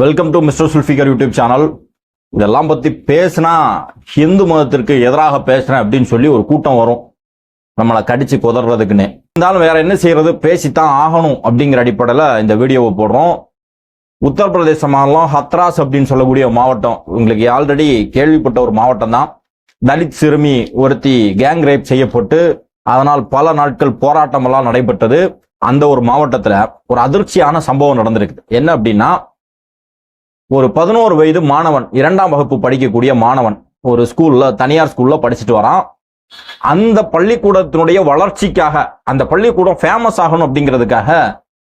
Welcome to mister Zulfikar YouTube channel இதெல்லாம் பற்றி பேசினா ஹிந்து மதத்திற்கு எதிராக பேசுகிறேன் அப்படின்னு சொல்லி ஒரு கூட்டம் வரும். நம்மளை கடிச்சு குதறதுக்குன்னு. இருந்தாலும் வேற என்ன செய்யறது? பேசித்தான் ஆகணும் அப்படிங்கிற அடிப்படையில் இந்த வீடியோவை போடுறோம். உத்தரப்பிரதேச மாநிலம் ஹத்ராஸ் அப்படின்னு சொல்லக்கூடிய மாவட்டம். உங்களுக்கு ஆல்ரெடி கேள்விப்பட்ட ஒரு மாவட்டம் தான். தலித் சிறுமி ஒருத்தி கேங் ரேப் செய்யப்பட்டு அதனால் பல நாட்கள் போராட்டமெல்லாம் நடைபெற்றது. அந்த ஒரு மாவட்டத்தில் ஒரு அதிர்ச்சியான சம்பவம் நடந்திருக்கு என்ன அப்படின்னா ஒரு பதினோரு வயது மாணவன் இரண்டாம் வகுப்பு படிக்கக்கூடிய மாணவன் ஒரு ஸ்கூல்ல தனியார் ஸ்கூல்ல படிச்சுட்டு வரான். அந்த பள்ளிக்கூடத்தினுடைய வளர்ச்சிக்காக அந்த பள்ளிக்கூடம் ஃபேமஸ் ஆகணும் அப்படிங்கிறதுக்காக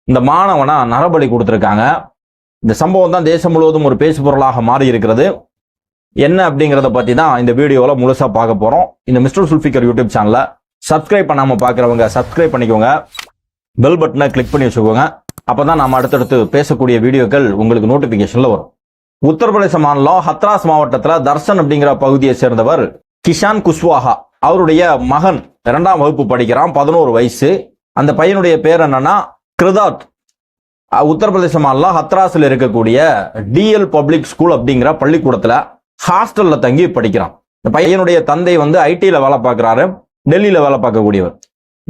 இந்த மாணவனா நரபலி கொடுத்துருக்காங்க. இந்த சம்பவம் தான் தேசம் முழுவதும் ஒரு பேசு பொருளாக மாறி இருக்கிறது என்ன அப்படிங்கிறத பத்தி தான் இந்த வீடியோவில் முழுசா பார்க்க போறோம். இந்த மிஸ்டர் சுல்ஃபிகர் யூடியூப் சேனலை சப்ஸ்கிரைப் பண்ணாம பார்க்குறவங்க சப்ஸ்கிரைப் பண்ணிக்கோங்க. பெல் பட்டனை கிளிக் பண்ணி வச்சுக்கோங்க. அப்பதான் நாம் அடுத்தடுத்து பேசக்கூடிய வீடியோக்கள் உங்களுக்கு நோட்டிஃபிகேஷனில் வரும். உத்தரப்பிரதேச மாநிலம் ஹத்ராஸ் மாவட்டத்தில் தர்சன் அப்படிங்கிற பகுதியை சேர்ந்தவர் கிஷான் குஷ்வாஹா அவருடைய மகன் இரண்டாம் வகுப்பு படிக்கிறான் பதினோரு வயசு. அந்த பையனுடைய பேர் என்னன்னா கிருதாத் உத்தரப்பிரதேச மாநிலம் ஹத்ராஸில் இருக்கக்கூடிய டிஎல் பப்ளிக் ஸ்கூல் அப்படிங்கிற பள்ளிக்கூடத்தில் ஹாஸ்டலில் தங்கி படிக்கிறான். இந்த பையனுடைய தந்தை வந்து ஐடியில் வேலை பார்க்கறாரு டெல்லியில் வேலை பார்க்கக்கூடியவர்.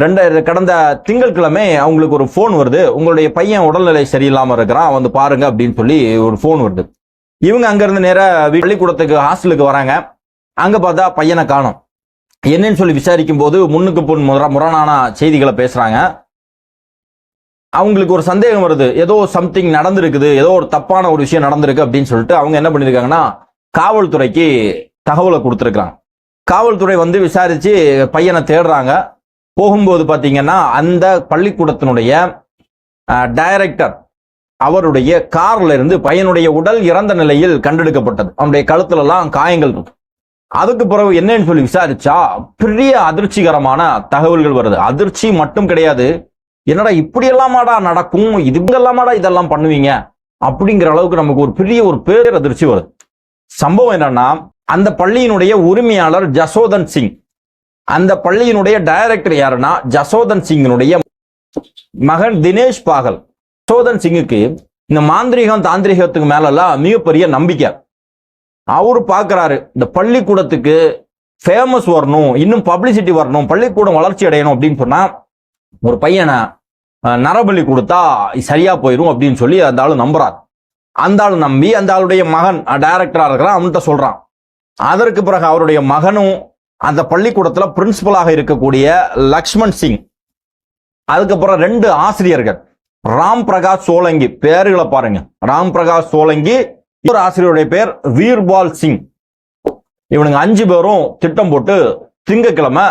ரெண்டு கடந்த திங்கட்கிழமை அவங்களுக்கு ஒரு ஃபோன் வருது. உங்களுடைய பையன் உடல்நிலை சரியில்லாமல் இருக்கிறான் வந்து பாருங்க அப்படின்னு சொல்லி ஒரு ஃபோன் வருது. இவங்க அங்கேருந்து நேராக பள்ளிக்கூடத்துக்கு ஹாஸ்டலுக்கு வராங்க. அங்கே பார்த்தா பையனை காணும். என்னன்னு சொல்லி விசாரிக்கும் போது முன்னுக்கு பொன் முற முரணான செய்திகளை பேசுகிறாங்க அவங்களுக்கு ஒரு சந்தேகம் வருது. ஏதோ சம்திங் நடந்திருக்குது. ஏதோ ஒரு தப்பான ஒரு விஷயம் நடந்திருக்கு அப்படின்னு சொல்லிட்டு அவங்க என்ன பண்ணியிருக்காங்கன்னா காவல்துறைக்கு தகவலை கொடுத்துருக்குறாங்க. காவல்துறை வந்து விசாரித்து பையனை தேடுறாங்க. போகும்போது பார்த்தீங்கன்னா அந்த பள்ளிக்கூடத்தினுடைய டைரக்டர் அவருடைய கார்ல இருந்து பையனுடைய உடல் இறந்த நிலையில் கண்டெடுக்கப்பட்டது. அவனுடைய கழுத்துல எல்லாம் காயங்கள் இருக்கு. அதுக்கு பிறகு என்னன்னு சொல்லி விசாரிச்சா பெரிய அதிர்ச்சிகரமான தகவல்கள் வருது. அதிர்ச்சி மட்டும் கிடையாது. என்னடா இப்படி எல்லாமாடா நடக்கும்? இதுங்கெல்லாமாடா இதெல்லாம் பண்ணுவீங்க? அப்படிங்கிற அளவுக்கு நமக்கு ஒரு பெரிய ஒரு பேர் அதிர்ச்சி வருது. சம்பவம் என்னன்னா அந்த பள்ளியினுடைய உரிமையாளர் ஜசோதன் சிங். அந்த பள்ளியினுடைய டைரக்டர் யாருன்னா ஜசோதன் சிங்கினுடைய மகன் தினேஷ் பாகல். சோதன் சிங்குக்கு இந்த மாந்திரீகம் தாந்திரிகத்துக்கு மேலெல்லாம் மிகப்பெரிய நம்பிக்கை. அவர் பார்க்குறாரு இந்த பள்ளிக்கூடத்துக்கு ஃபேமஸ் வரணும் இன்னும் பப்ளிசிட்டி வரணும் பள்ளிக்கூடம் வளர்ச்சி அடையணும் அப்படின்னு சொன்னால் ஒரு பையனை நரபலி கொடுத்தா சரியா போயிடும் அப்படின்னு சொல்லி அந்த ஆள் நம்புறார். அந்த ஆள் நம்பி அந்த ஆளுடைய மகன் டைரக்டரா இருக்கிறான் அவன்கிட்ட சொல்றான். அதற்கு பிறகு அவருடைய மகனும் அந்த பள்ளிக்கூடத்துல பிரின்சிபலாக இருக்கக்கூடிய லக்ஷ்மண் சிங். அதுக்கப்புறம் ரெண்டு ஆசிரியர்கள். ராம் பிரகாஷ் சோலங்கி பேர்களை பாருங்க. ராம் பிரகாஷ் சோலங்கி ஒரு ஆசிரியருடைய பேர் வீர்பால் சிங். இவனுங்க அஞ்சு பேரும் திட்டம் போட்டு திங்கக்கிழமை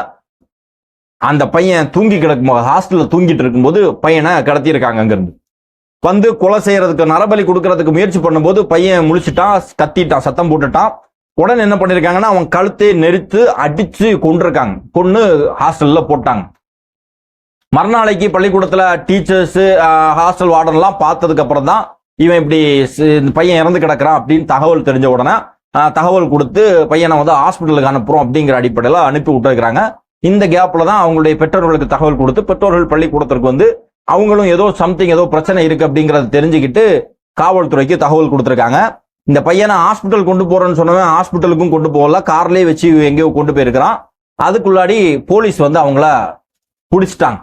அந்த பையன் தூங்கி கிடக்கும் ஹாஸ்டல்ல தூங்கிட்டு இருக்கும்போது பையனை கடத்தியிருக்காங்க அங்கிருந்து. வந்து கொலை செய்யறதுக்கு நரபலி கொடுக்கறதுக்கு முயற்சி பண்ணும்போது பையன் முழிச்சிட்டான் கத்திட்டான் சத்தம் போட்டுட்டான். உடனே என்ன பண்ணிருக்காங்கன்னா அவன் கழுத்தை நெரித்து அடிச்சு கொண்டிருக்காங்க கொண்டு ஹாஸ்டல்ல போட்டாங்க. மறுநாளைக்கு பள்ளிக்கூடத்தில் டீச்சர்ஸ் ஹாஸ்டல் வார்டன்லாம் பார்த்ததுக்கு அப்புறம் தான் இவன் இப்படி இந்த பையன் இறந்து கிடக்குறான் அப்படின்னு தகவல் தெரிஞ்ச உடனே தகவல் கொடுத்து பையனை வந்து ஹாஸ்பிட்டலுக்கு அனுப்புறோம் அப்படிங்கிற அடிப்படையில் அனுப்பி விட்டுருக்கிறாங்க. இந்த கேப்பில் தான் அவங்களுடைய பெற்றோர்களுக்கு தகவல் கொடுத்து பெற்றோர்கள் பள்ளிக்கூடத்திற்கு வந்து அவங்களும் ஏதோ சம்திங் ஏதோ பிரச்சனை இருக்கு அப்படிங்கிறத தெரிஞ்சுக்கிட்டு காவல்துறைக்கு தகவல் கொடுத்துருக்காங்க. இந்த பையனை ஹாஸ்பிட்டல் கொண்டு போறேன்னு சொன்னவன் ஹாஸ்பிட்டலுக்கும் கொண்டு போகல கார்லேயே வச்சு எங்கேயோ கொண்டு போயிருக்கிறான். அதுக்குள்ளாடி போலீஸ் வந்து அவங்கள பிடிச்சிட்டாங்க.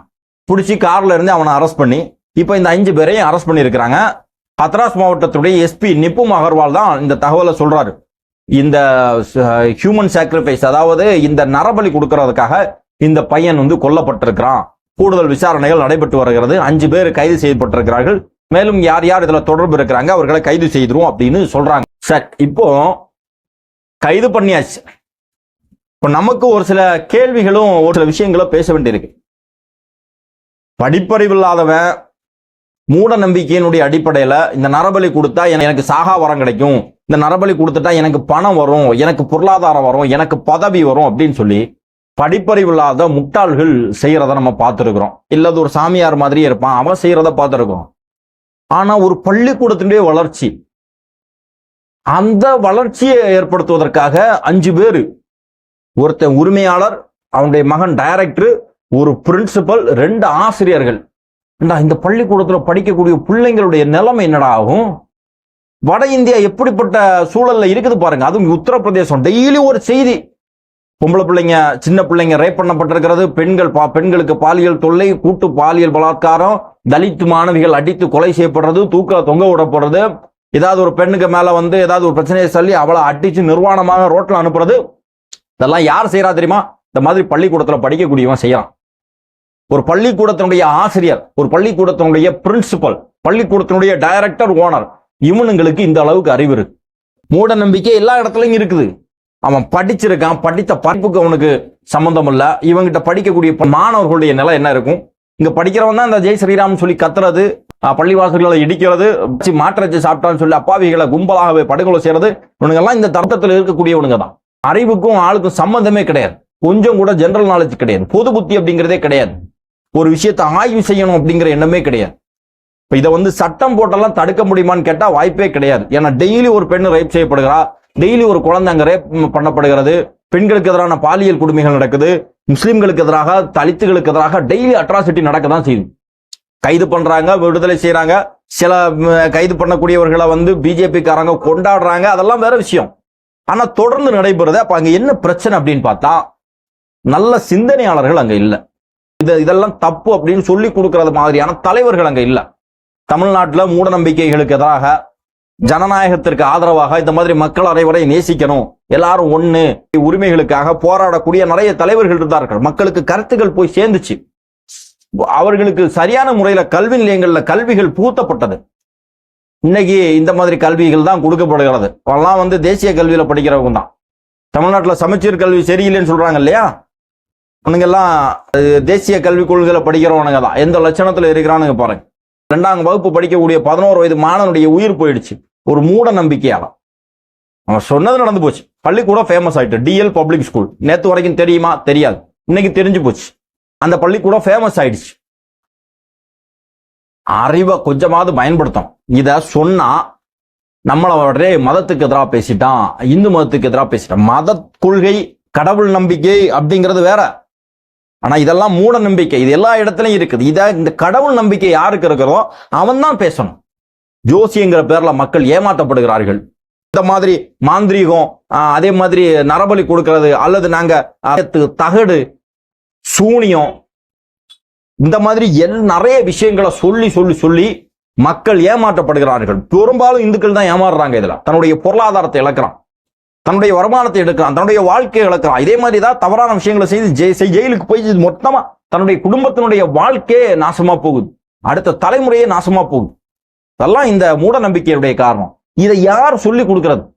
பிடிச்சி கார்ல இருந்து அவனை அரெஸ்ட் பண்ணி இப்போ இந்த அஞ்சு பேரையும் அரெஸ்ட் பண்ணியிருக்கிறாங்க. ஹத்ராஸ் மாவட்டத்துடைய எஸ்பி நிப்பும் அகர்வால் தான் இந்த தகவலை சொல்றாரு. இந்த ஹியூமன் சாக்ரிஃபைஸ் அதாவது இந்த நரபலி கொடுக்கறதுக்காக இந்த பையன் வந்து கொல்லப்பட்டிருக்கிறான். கூடுதல் விசாரணைகள் நடைபெற்று வருகிறது. அஞ்சு பேர் கைது செய்யப்பட்டிருக்கிறார்கள். மேலும் யார் யார் இதுல தொடர்பு இருக்கிறாங்க அவர்களை கைது செய்திருவோம் அப்படின்னு சொல்றாங்க. சார் இப்போ கைது பண்ணியாச்சு. இப்போ நமக்கு ஒரு சில கேள்விகளும் ஒரு சில விஷயங்களும் பேச வேண்டியிருக்கு. படிப்பறிவு இல்லாதவன் மூட நம்பிக்கையினுடைய அடிப்படையில் இந்த நரபலி கொடுத்தா எனக்கு சாகா வரம் கிடைக்கும். இந்த நரபலி கொடுத்துட்டா எனக்கு பணம் வரும் எனக்கு பொருளாதாரம் வரும் எனக்கு பதவி வரும் அப்படின்னு சொல்லி படிப்பறிவு இல்லாத முட்டாள்கள் செய்யறத நம்ம பார்த்துருக்குறோம். இல்லது ஒரு சாமியார் மாதிரியே இருப்பான் அவன் செய்யறத பார்த்துருக்கோம் ஆனா ஒரு பள்ளிக்கூடத்தினுடைய வளர்ச்சி அந்த வளர்ச்சியை ஏற்படுத்துவதற்காக அஞ்சு பேர் ஒருத்தன் உரிமையாளர் அவனுடைய மகன் டைரக்டர் ஒரு பிரின்சிபல் ரெண்டு ஆசிரியர்கள். இந்த பள்ளிக்கூடத்தில் படிக்கக்கூடிய பிள்ளைங்களுடைய நிலைமை என்னடா ஆகும்? வட இந்தியா எப்படிப்பட்ட சூழல்ல இருக்குது பாருங்க. அதுவும் உத்தரப்பிரதேசம். டெய்லி ஒரு செய்தி. பொம்பளை பிள்ளைங்க சின்ன பிள்ளைங்க ரேப் பண்ணப்பட்டிருக்கிறது. பெண்கள் பா பெண்களுக்கு பாலியல் தொல்லை கூட்டு பாலியல் பலாத்காரம் தலித் மாணவிகள் அடித்து கொலை செய்யப்படுறது தூக்க தொங்க விடப்படுறது. ஏதாவது ஒரு பெண்ணுக்கு மேல வந்து ஏதாவது ஒரு பிரச்சனையை சொல்லி அவளை அடிச்சு நிர்வாணமாக ரோட்ல அனுப்புறது. இதெல்லாம் யார் செய்யறா தெரியுமா? இந்த மாதிரி பள்ளிக்கூடத்துல படிக்கக்கூடியவன் செய்யறான். ஒரு பள்ளிக்கூடத்தினுடைய ஆசிரியர் ஒரு பள்ளிக்கூடத்தினுடைய பிரின்சிபல் பள்ளிக்கூடத்தினுடைய டைரக்டர் ஓனர் இவனுங்களுக்கு இந்த அளவுக்கு அறிவு இருக்கு. மூட நம்பிக்கை எல்லா இடத்துலையும் இருக்குது. அவன் படிச்சிருக்கான் படித்த படிப்புக்கு அவனுக்கு சம்பந்தம் இல்லை. இவங்கிட்ட படிக்கக்கூடிய மாணவர்களுடைய நிலை என்ன இருக்கும்? இங்க படிக்கிறவன் தான் இந்த ஜெய் ஸ்ரீராம் சொல்லி கத்துறது பள்ளிவாசல்களை இடிக்கிறது வச்சு மாற்றச்சு சாப்பிட்டான்னு சொல்லி அப்பாவிகளை கும்பலாகவே படுகொலை செய்யறது இவனுங்கெல்லாம் இந்த தர்க்கத்தில் இருக்கக்கூடியவனுங்க தான். அறிவுக்கும் ஆளுக்கும் சம்பந்தமே கிடையாது. கொஞ்சம் கூட ஜெனரல் நாலேஜ் கிடையாது. பொது புத்தி அப்படிங்கிறதே கிடையாது. ஒரு விஷயத்தை ஆய்வு செய்யணும் அப்படிங்கிற எண்ணமே கிடையாது. இப்போ இதை வந்து சட்டம் போட்டெல்லாம் தடுக்க முடியுமான்னு கேட்டால் வாய்ப்பே கிடையாது. ஏன்னா டெய்லி ஒரு பெண் ரேப் செய்யப்படுகிறா. டெய்லி ஒரு குழந்தை அங்கே ரேப் பண்ணப்படுகிறது. பெண்களுக்கு எதிரான பாலியல் கொடுமைகள் நடக்குது. முஸ்லீம்களுக்கு எதிராக தலித்துகளுக்கு எதிராக டெய்லி அட்ராசிட்டி நடக்க தான் செய்யுது. கைது பண்றாங்க விடுதலை செய்யறாங்க சில கைது பண்ணக்கூடியவர்களை வந்து பிஜேபிக்காரங்க கொண்டாடுறாங்க. அதெல்லாம் வேற விஷயம். ஆனா தொடர்ந்து நடைபெறுது அப்ப அங்க என்ன பிரச்சனை அப்படின்னு பார்த்தா நல்ல சிந்தனையாளர்கள் அங்க இல்லை. இது இதெல்லாம் தப்பு அப்படின்னு சொல்லி கொடுக்கறது மாதிரியான தலைவர்கள் அங்க இல்ல. தமிழ்நாட்டுல மூட நம்பிக்கைகளுக்கு எதிராக ஜனநாயகத்திற்கு ஆதரவாக இந்த மாதிரி மக்கள் அனைவரை நேசிக்கணும். எல்லாரும் ஒண்ணு. உரிமைகளுக்காக போராடக்கூடிய நிறைய தலைவர்கள் இருந்தார்கள். மக்களுக்கு கருத்துக்கள் போய் சேர்ந்துச்சு. அவர்களுக்கு சரியான முறையில கல்வி நிலையங்கள்ல கல்விகள் புகுத்தப்பட்டது. இன்னைக்கு இந்த மாதிரி கல்விகள் தான் கொடுக்கப்படுகிறது. அவெல்லாம் வந்து தேசிய கல்வியில படிக்கிறவங்க தான். தமிழ்நாட்டுல சமச்சீர் கல்வி சரியில்லைன்னு சொல்றாங்க இல்லையா? அவனுங்கெல்லாம் தேசிய கல்விக் கொள்கையில் படிக்கிறவனுங்க தான். எந்த லட்சணத்தில் இருக்கிறானுங்க பாருங்க. ரெண்டாம் வகுப்பு படிக்கக்கூடிய பதினோரு வயது மாணவனுடைய உயிர் போயிடுச்சு. ஒரு மூட நம்பிக்கையால. அவன் சொன்னது நடந்து போச்சு. பள்ளிக்கூடம் ஃபேமஸ் ஆயிட்டு. டிஎல் பப்ளிக் ஸ்கூல் நேற்று வரைக்கும் தெரியுமா? தெரியாது. இன்னைக்கு தெரிஞ்சு போச்சு. அந்த பள்ளிக்கூடம் ஃபேமஸ் ஆயிடுச்சு. அறிவை கொஞ்சமாவது பயன்படுத்தும் இதை சொன்னா நம்மளோட மதத்துக்கு எதிராக பேசிட்டான். இந்து மதத்துக்கு எதிராக பேசிட்டான். மத கொள்கை கடவுள் நம்பிக்கை அப்படிங்கிறது வேற. ஆனா இதெல்லாம் மூட நம்பிக்கை. இது எல்லா இடத்துலயும் இருக்குது. இத இந்த கடவுள் நம்பிக்கை யாருக்கு இருக்கிறதோ அவன் தான் பேசணும். ஜோசிங்கிற பேர்ல மக்கள் ஏமாற்றப்படுகிறார்கள் இந்த மாதிரி மாந்திரீகம் ஆஹ், அதே மாதிரி நரபலி கொடுக்கறது அல்லது நாங்க தகடு சூனியம் இந்த மாதிரி எல் நிறைய விஷயங்களை சொல்லி சொல்லி சொல்லி மக்கள் ஏமாற்றப்படுகிறார்கள். பெரும்பாலும் இந்துக்கள் தான் ஏமாறுறாங்க இதுல. தன்னுடைய பொருளாதாரத்தை இழக்கிறான். தன்னுடைய வருமானத்தை எடுக்கிறான் தன்னுடைய வாழ்க்கையை இழக்கிறான் இதே மாதிரி தான் தவறான விஷயங்களை செய்து ஜெயிலுக்கு போய் மொத்தமா தன்னுடைய குடும்பத்தினுடைய வாழ்க்கையே நாசமா போகுது. அடுத்த தலைமுறையே நாசமா போகுது. இதெல்லாம் இந்த மூட நம்பிக்கையுடைய காரணம். இதை யார் சொல்லி கொடுக்கிறது?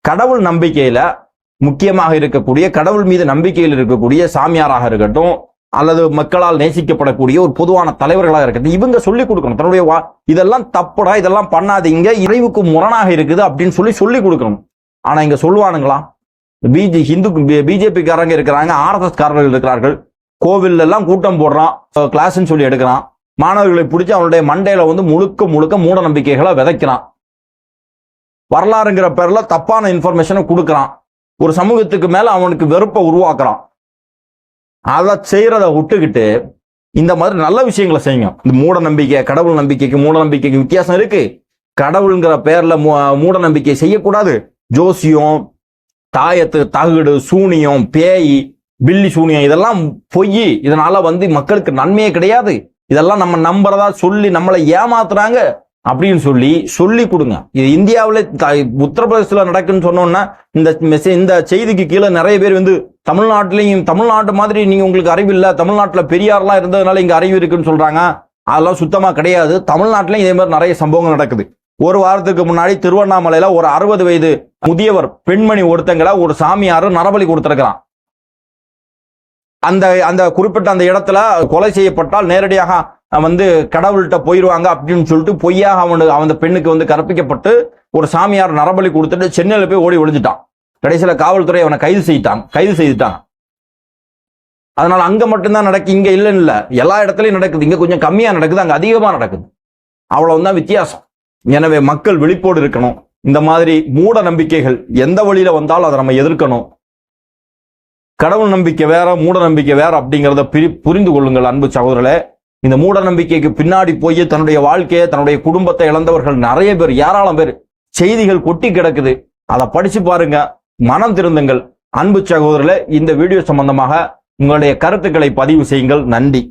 கடவுள் நம்பிக்கையில முக்கியமாக இருக்கக்கூடிய கடவுள் மீது நம்பிக்கையில் இருக்கக்கூடிய சாமியாராக இருக்கட்டும் அல்லது மக்களால் நேசிக்கப்படக்கூடிய ஒரு பொதுவான தலைவர்களாக இருக்கட்டும் இவங்க சொல்லி கொடுக்கணும். தன்னுடைய வா- இதெல்லாம் தப்புடா இதெல்லாம் பண்ணாதீங்க இறைவுக்கு முரணாக இருக்குது அப்படின்னு சொல்லி சொல்லி கொடுக்கணும். ஆனா இங்க சொல்லுவானுங்களா பிஜே ஹிந்து பிஜேபிக்காரங்க இருக்கிறாங்க ஆர்எஸ்எஸ் காரர்கள் இருக்கிறார்கள். கோவில்ல எல்லாம் கூட்டம் போடுறான் கிளாஸ்ன்னு சொல்லி எடுக்கிறான். மாணவர்களை பிடிச்சி அவனுடைய மண்டையில வந்து முழுக்க முழுக்க மூட நம்பிக்கைகளை விதைக்கிறான். வரலாறுங்கிற பேர்ல தப்பான இன்ஃபர்மேஷனை கொடுக்குறான். ஒரு சமூகத்துக்கு மேல அவனுக்கு வெறுப்பை உருவாக்குறான். அதை செய்யறத விட்டுக்கிட்டு இந்த மாதிரி நல்ல விஷயங்களை செய்யுங்க. இந்த மூட நம்பிக்கை கடவுள் நம்பிக்கைக்கு மூட நம்பிக்கைக்கு வித்தியாசம் இருக்கு. கடவுளுங்கிற பேர்ல மூ- மூட நம்பிக்கை செய்யக்கூடாது. ஜோசியம் தாயத்து தகுடு சூனியம் பேய் பில்லி சூனியம் இதெல்லாம் பொய். இதனால வந்து மக்களுக்கு நன்மையே கிடையாது. இதெல்லாம் நம்ம நம்புறதா சொல்லி நம்மளை ஏமாத்துறாங்க அப்படின்னு சொல்லி சொல்லி கொடுங்க. இது இந்தியாவில் உத்தரப்பிரதேசத்தில் நடக்குன்னு சொன்னோன்னா இந்த மெசேஜ் இந்த செய்திக்கு கீழே நிறைய பேர் வந்து தமிழ்நாட்டிலையும் தமிழ்நாட்டு மாதிரி நீங்க உங்களுக்கு அறிவு இல்லை தமிழ்நாட்டுல பெரியார்லாம் இருந்ததுனால இங்க அறிவு இருக்குன்னு சொல்றாங்க. அதெல்லாம் சுத்தமா கிடையாது. தமிழ்நாட்டிலையும் இதே மாதிரி நிறைய சம்பவங்கள் நடக்குது. ஒரு வாரத்துக்கு முன்னாடி திருவண்ணாமலையில ஒரு அறுபது வயது முதியவர் பெண்மணி ஒருத்தங்களை ஒரு சாமியாரும் நரபலி கொடுத்திருக்கிறான். அந்த அந்த குறிப்பிட்ட அந்த இடத்துல கொலை செய்யப்பட்டால் நேரடியாக வந்து கடவுள்கிட்ட போயிடுவாங்க அப்படின்னு சொல்லிட்டு பொய்யாக அவனு அந்த பெண்ணுக்கு வந்து கற்பிக்கப்பட்டு ஒரு சாமியார் நரபலி கொடுத்துட்டு சென்னையில் போய் ஓடி ஒழிஞ்சிட்டான் கடைசியில் காவல்துறை அவனை கைது செய்யிட்டாங்க கைது செய்துட்டாங்க அதனால அங்க மட்டும்தான் நடக்கு இங்க இல்லைன்னு இல்லை. எல்லா இடத்துலையும் நடக்குது இங்க கொஞ்சம் கம்மியா நடக்குது அங்க அதிகமா நடக்குது. அவ்வளவுதான் வித்தியாசம். எனவே மக்கள் விழிப்போடு இருக்கணும். இந்த மாதிரி மூட நம்பிக்கைகள் எந்த வழியில வந்தாலும் அதை நம்ம எதிர்க்கணும். கடவுள் நம்பிக்கை வேற மூட நம்பிக்கை வேற அப்படிங்கிறத பிரி புரிந்து கொள்ளுங்கள் அன்பு சகோதரர்களே. இந்த மூட நம்பிக்கைக்கு பின்னாடி போய் தன்னுடைய வாழ்க்கையை தன்னுடைய குடும்பத்தை இழந்தவர்கள் நிறைய பேர் ஏராளம் பேர் செய்திகள் கொட்டி கிடக்குது. அதை படிச்சு பாருங்க மனம் திருந்துங்கள். அன்பு சகோதரர்களே இந்த வீடியோ சம்பந்தமாக உங்களுடைய கருத்துக்களை பதிவு செய்யுங்கள். நன்றி.